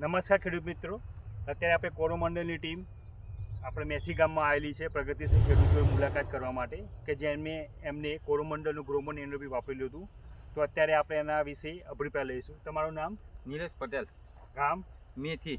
નમસ્કાર ખેડૂત મિત્રો. અત્યારે આપણે કોરોમંડળની ટીમ આપણે મેથી ગામમાં આવેલી છે પ્રગતિશીલ ખેડૂતોએ મુલાકાત કરવા માટે કે જેમને એમને કોરોમંડળનું ગ્રોમન એનરોપી વાપરેલું હતું. તો અત્યારે આપણે એના વિશે અભિપ્રાય લઈશું. તમારું નામ? નિલેશ પટેલ. ગામ? મેથી.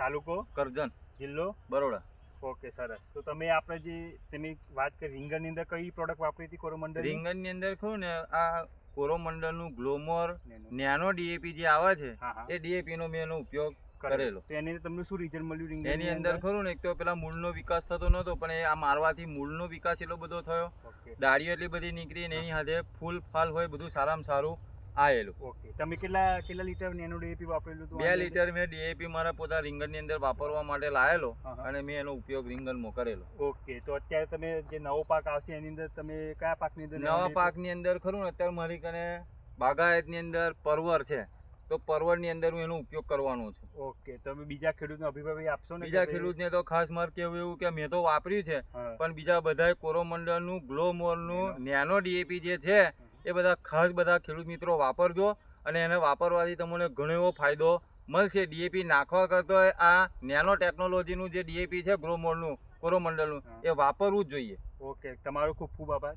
તાલુકો? કરજણ. જિલ્લો? બરોડા. ઓકે સરસ. તો તમે આપણે જે તેની વાત કરી રીંગણની અંદર કઈ પ્રોડક્ટ વાપરી હતી કોરોમંડળ રીંગણની અંદર ખરું ને આ કોરોમંડળનું ગ્લોમોર નેનો. ડીએપી જે આવે છે એ ડીએપીનો મેં એનો ઉપયોગ કરેલો. તો એની તમને શું રિઝલ્ટ મળ્યું એની અંદર ખરું ને એક તો પેલા મૂળનો વિકાસ થતો નહોતો પણ એ આ મારવાથી મૂળનો વિકાસ એટલો બધો થયો. ઓકે. એટલી બધી નીકળી ને એની સાથે ફૂલ ફાલ હોય બધું સારામાં સારું આયેલું. ઓકે. તમે કેટલા કેટલા લીટર નેનો ડીએપી વાપરેલું હતું? બે લીટર મેં ડીએપી મારા પોતા રીંગણની અંદર વાપરવા માટે લાયેલો. અને મેં એનો ઉપયોગ રીંગણમાં કરેલો. ઓકે. તો અત્યારે તમે જે નવો પાક આવશે એની અંદર તમે કયા પાકની અંદર નવા પાકની અંદર ખરું ને અત્યારે મારી કને બાગાયતની અંદર પરવર છે. તો પરવડની અંદર હું એનો ઉપયોગ કરવાનો છું. ઓકે તમે બીજા ખેડૂતનો અભિપ્રાય આપશો ને બીજા ખેડૂતને તો ખાસ મારે કેવું એવું કે મેં તો વાપર્યું છે પણ બીજા બધાય કોરોમંડળનું ગ્લોમોલનું નેનો ડીએપી જે છે એ બધા ખાસ બધા ખેડૂત મિત્રો વાપરજો અને એને વાપરવાથી તમને ઘણો એવો ફાયદો મળશે. ડીએપી નાખવા કરતો આ નેનો ટેકનોલોજીનું જે ડીએપી છે ગ્લોમોલનું કોરોમંડળનું. એ વાપરવું જ જોઈએ. ઓકે તમારો ખૂબ ખૂબ આભાર.